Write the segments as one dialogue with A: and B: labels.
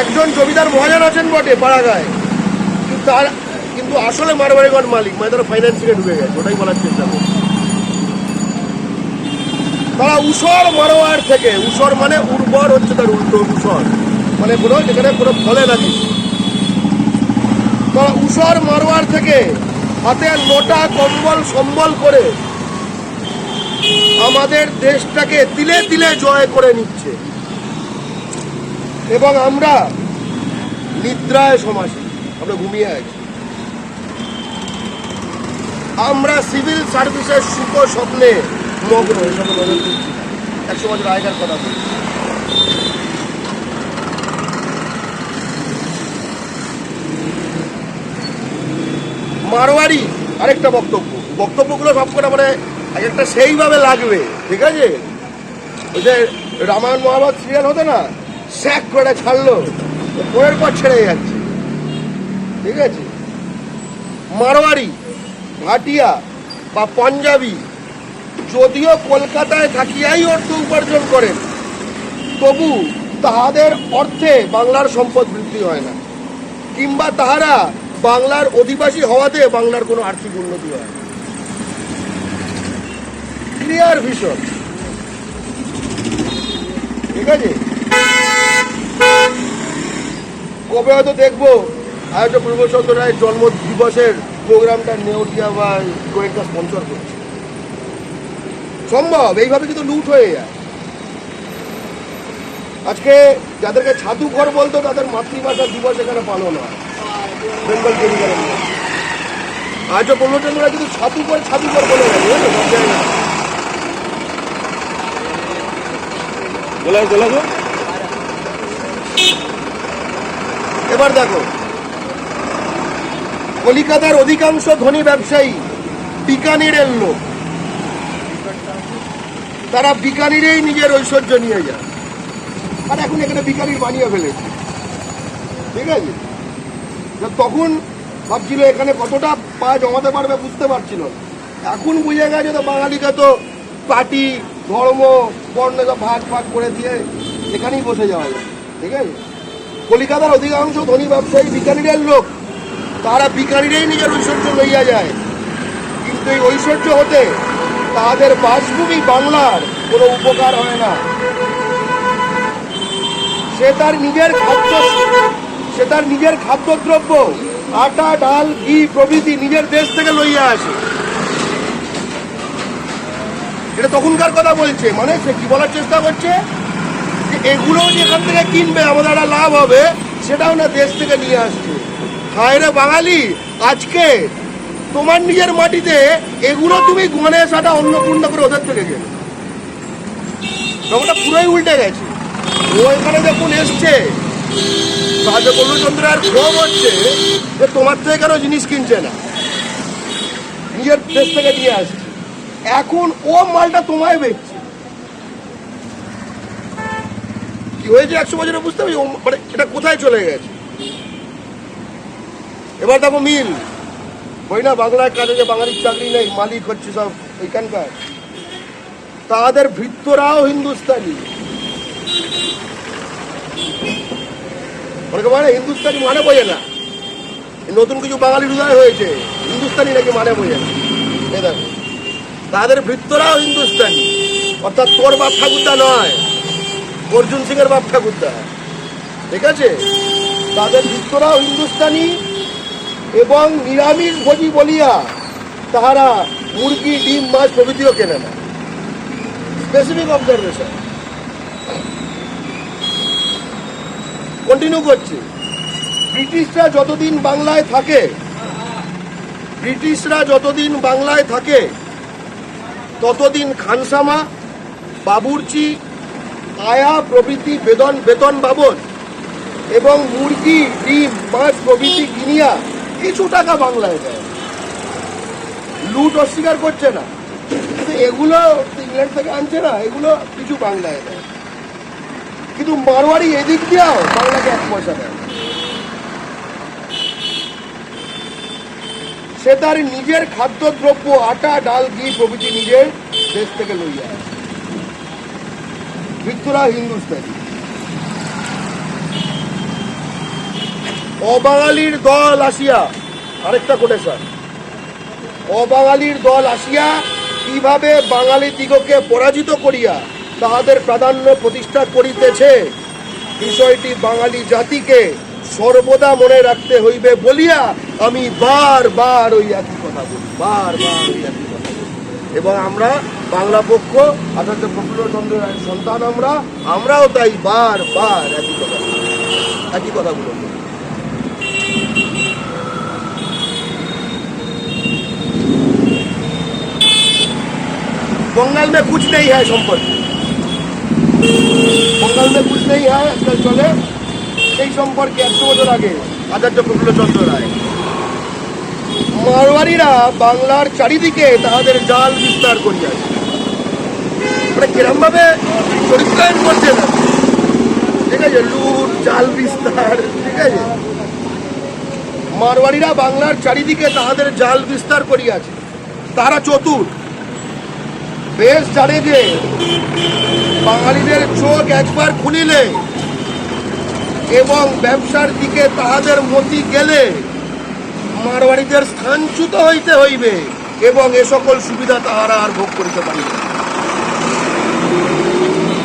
A: একজন জমিদার মহাজন আছেন বটে পাড়াগায়। কিন্তু তার কিন্তু আসলে মারবাড়িগঞ্জ মালিক মানে তারা ফাইন্যান্সিংয়ে ঢুকে গেছে, ওটাই বলার চেষ্টা করছে। তারা উসর মারোয়ার থেকে উসর মানে উর্বর হচ্ছে তার উল্টো উসর মানে কোনো যেখানে কোনো ফলে না তারা উসর মারোয়ার থেকে হাতে মোটা কম্বল সম্বল করে আমাদের দেশটাকে তিলে তিলে জয় করে নিচ্ছে। এবং আমরা নিদ্রায় সমাসী। আমরা ঘুমিয়ে আছি। আমরা সিভিল সার্ভিসের সুখ স্বপ্নে মগ্ন। এসব নজর দিচ্ছি। একশো বছর আগেকার কথা বলছি মারোয়ারি আরেকটা বক্তব্য। বক্তব্যগুলো সব করে মানে এক একটা সেইভাবে লাগবে। ঠিক আছে? ওই যে রামায়ণ মহাভারত সিরিয়াল হতো না? স্যাক করে ছাড়লো। পরের পর ছেড়ে যাচ্ছে। ঠিক আছে? মারোয়ারি, ভাটিয়া বা পাঞ্জাবি যদিও কলকাতায় থাকিয়াই অর্থ উপার্জন করেন, তবু তাহাদের অর্থে বাংলার সম্পদ বৃদ্ধি হয় না, কিংবা তাহারা বাংলার অধিবাসী হওয়াতে বাংলার কোনো আর্থিক উন্নতি হয় না। ক্লিয়ার ভীষণ। ঠিক আছে? কবে হয়তো দেখব? আয়োজক পূর্বচন্দ্র রায়ের জন্ম দিবসের প্রোগ্রামটা নেওটিয়া বা গোয়েঙ্কা স্পন্সর করছে? সম্ভব, এইভাবে কিন্তু লুট হয়ে যায়। আজকে যাদেরকে ছাতুঘর বলতো, তাদের মাতৃভাষা দিবস এখানে পালন হয়। বেঙ্গল আজও পূর্বচন্দ্ররা কিন্তু ছাতুঘর ছাতুঘর বলে গেছে বুঝলে? সব জায়গায়
B: বলা বলা তো
A: এবার দেখো। কলিকাতার অধিকাংশ ধনী ব্যবসায়ী বিকানিরের লোক। তারা বিকানিরেই নিজের ঐশ্বর্য নিয়ে যায়। আর এখন এখানে বিকানির বানিয়ে ফেলেছে। ঠিক আছে? তখন ভাবছিল এখানে কতটা পা জমাতে পারবে বুঝতে পারছিল এখন বুঝে গেছে তো বাঙালিকে তো পার্টি, ধর্ম, বর্ণ ভাগ ভাগ করে দিয়ে এখানেই বসে যাওয়া যায়। ঠিক আছে? কলিকাতার অধিকাংশ ধনী ব্যবসায়ী বিকানিরের লোক। তারা বিকানিরেই নিজের ঐশ্বর্য লইয়া যায়। কিন্তু এই ঐশ্বর্য হতে তাদের বাসভূমি বাংলার কোনো উপকার হয় না। সে তার নিজের খাদ্য সে তার নিজের খাদ্যদ্রব্য, আটা, ডাল, ঘি প্রভৃতি নিজের দেশ থেকে লইয়া আসে। এটা তখনকার কথা বলছে। মানে সে কি বলার চেষ্টা করছে? এগুলো যেখান থেকে কিনবে, আমাদের একটা লাভ হবে, সেটাও না দেশ থেকে নিয়ে আসছে। হায় রে বাঙালি, আজকে তোমার নিজের মাটিতে এগুলো তুমি গণেশ আটা অন্নপূর্ণা করে ওদের থেকে গেলে ব্যাপারটা পুরোই উল্টে গেছে। ও এখানে যখন এসছে। রাজা বল্লচন্দ্র আর ক্ষোভ হচ্ছে যে তোমার থেকে কেন জিনিস কিনছে না? নিজের দেশ থেকে নিয়ে আসছে। এখন ও মালটা তোমায় বেচছে। কি হয়েছে একশো বছরে বুঝতে পারছি মানে এটা কোথায় চলে গেছে? এবার দেখো মিল। ওই না বাংলায় কাজে যে বাঙালির চাকরি নেই, মালিক হচ্ছে সব ওইখানকার তাদের ভৃত্যরাও হিন্দুস্তানি। অনেকে মানে হিন্দুস্তানি মানে বোঝে না। নতুন কিছু বাঙালি হৃদয় হয়েছে, হিন্দুস্তানি নাকি মানে বোঝে না। তাদের ভৃত্যরাও হিন্দুস্তানি। অর্থাৎ তোর বাপ ঠাকুরদা নয়। অর্জুন সিং এর বাপ ঠাকুরদা ঠিক আছে? তাদের ভৃত্যরাও হিন্দুস্তানি এবং নিরামিষ ভোজি বলিয়া তাহারা মুরগি, ডিম, মাছ প্রভৃতিও কেনে না। স্পেসিফিক অবজারভেশন কন্টিনিউ করছি। ব্রিটিশরা যতদিন বাংলায় থাকে, ব্রিটিশরা যতদিন বাংলায় থাকে, ততদিন খানসামা, বাবুর্চি আয়া প্রভৃতি বেতন বেতন বাবদ এবং মুরগি, ডিম, মাছ, প্রভৃতি কিনিয়া কিছু টাকা বাংলায় দেয়। লুট অস্বীকার করছে না। কিন্তু এগুলো ইংল্যান্ড থেকে আনছে না, এগুলো কিছু বাংলায় দেয়। কিন্তু মারোয়ারি এদিক দিয়েও বাংলাকে এক পয়সা দেয় সে তার নিজের খাদ্যদ্রব্য, আটা, ডাল, ঘি প্রভৃতি নিজের দেশ থেকে লইয়া আসে। মৃত্যুরা হিন্দুস্তানি অবাঙালির দল আসিয়া, আরেকটা কোটেশন অবাঙালির দল আসিয়া কীভাবে বাঙালি দিগকে পরাজিত করিয়া তাহাদের প্রাধান্য প্রতিষ্ঠা করিতেছে, বিষয়টি বাঙালি জাতিকে সর্বদা মনে রাখতে হইবে বলিয়া আমি বার বার ওই একই কথা বলি বার বার ওই একই এবং আমরা বাংলা পক্ষ আচার্য প্রফুল্লচন্দ্র রায়ের সন্তান আমরা আমরাও তাই বার বার একই কথা বলি। একই কথা বলবো बंगाल में कुछ नहीं है সম্পর্কে বঙ্গাল में कुछ नहीं है আজকাল চলে সেই সম্পর্কে একশো বছর আগে আচার্য প্রফুল্লচন্দ্র রায় মারোয়ারিরা বাংলার চারিদিকে তাহাদের জাল বিস্তার করিয়াছে মানে কিরম ভাবে চরিত্রায়ন করছে না। ঠিক আছে, লুট, জাল বিস্তার, ঠিক আছে? মারোয়ারিরা বাংলার চারিদিকে তাহাদের জাল বিস্তার করিয়াছে তারা চতুর। বেশ জানে যে বাঙালিদের চোখ একবার খুলিলে এবং ব্যবসার দিকে তাহাদের মতি গেলে মারোয়ারিদের স্থানচ্যুত হইতে হইবে এবং এ সকল সুবিধা তাহারা আর ভোগ করিতে পারিবে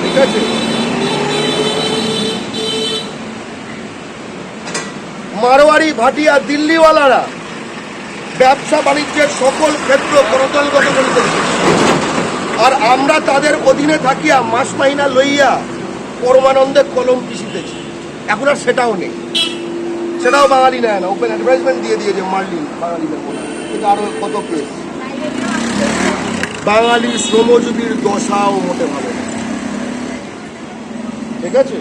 A: ঠিক আছে? মারোয়ারি, ভাটিয়া, দিল্লিওয়ালারা ব্যবসা বাণিজ্যের সকল ক্ষেত্র করতলগত করিতেছে আর আমরা তাদের অধীনে থাকিয়া মাস মাহিনা লইয়া পরমানন্দে কলম পিষিতেছি। এখন আর সেটাও নেই। সেটাও বাঙালি নেয় না। ওপেন অ্যাডভার্টাইজমেন্ট দিয়ে দিয়েছে মার্লিন, বাঙালিদের বলে এটা আরও কত কেস বাঙালি শ্রমজীবীর দশাও মোটে ভালো। ঠিক আছে?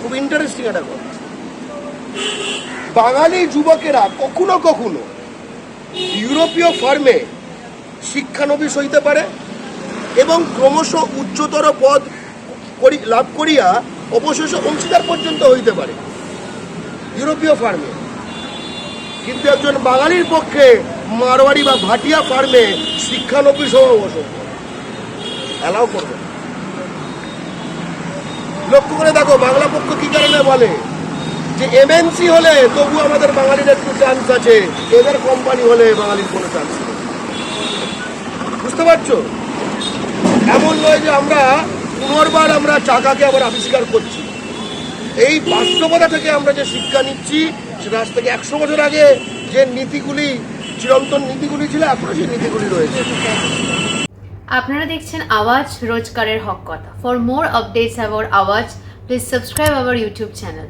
A: খুব ইন্টারেস্টিং একটা কথা। বাঙালি যুবকেরা কখনো কখনো ইউরোপীয় ফার্মে শিক্ষানবিশ হইতে পারে এবং ক্রমশ উচ্চতর পদ লাভ করিয়া অবশেষে অংশীদার পর্যন্ত হইতে পারে। ইউরোপীয় ফার্মে কিন্তু একজন বাঙালির পক্ষে মারোয়ারি বা ভাটিয়া ফার্মে শিক্ষানবিশ হওয়া অসম্ভব অ্যালাউ করবে। লক্ষ্য করে দেখো, বাংলা পক্ষ কি কারণে বলে? যে এমএনসি হলে তবু আমাদের বাঙালির একটু চান্স আছে। এদের কোম্পানি হলে বাঙালির কোনো চান্স বুঝতে পারছ? এমন নয় যে আমরা পুনর্বার আমরা চাকাকে আবার আবিষ্কার করছি। এই বাস্তবতা থেকে আমরা যে শিক্ষা নিচ্ছি, সেটা আজ থেকে একশো বছর আগে যে নীতিগুলি, চিরন্তন নীতিগুলি ছিল, এখনও সেই নীতিগুলি রয়েছে।
C: আপনারা দেখছেন আওয়াজ রোজগারের হক কথা। For more updates about Awaaz please subscribe our YouTube channel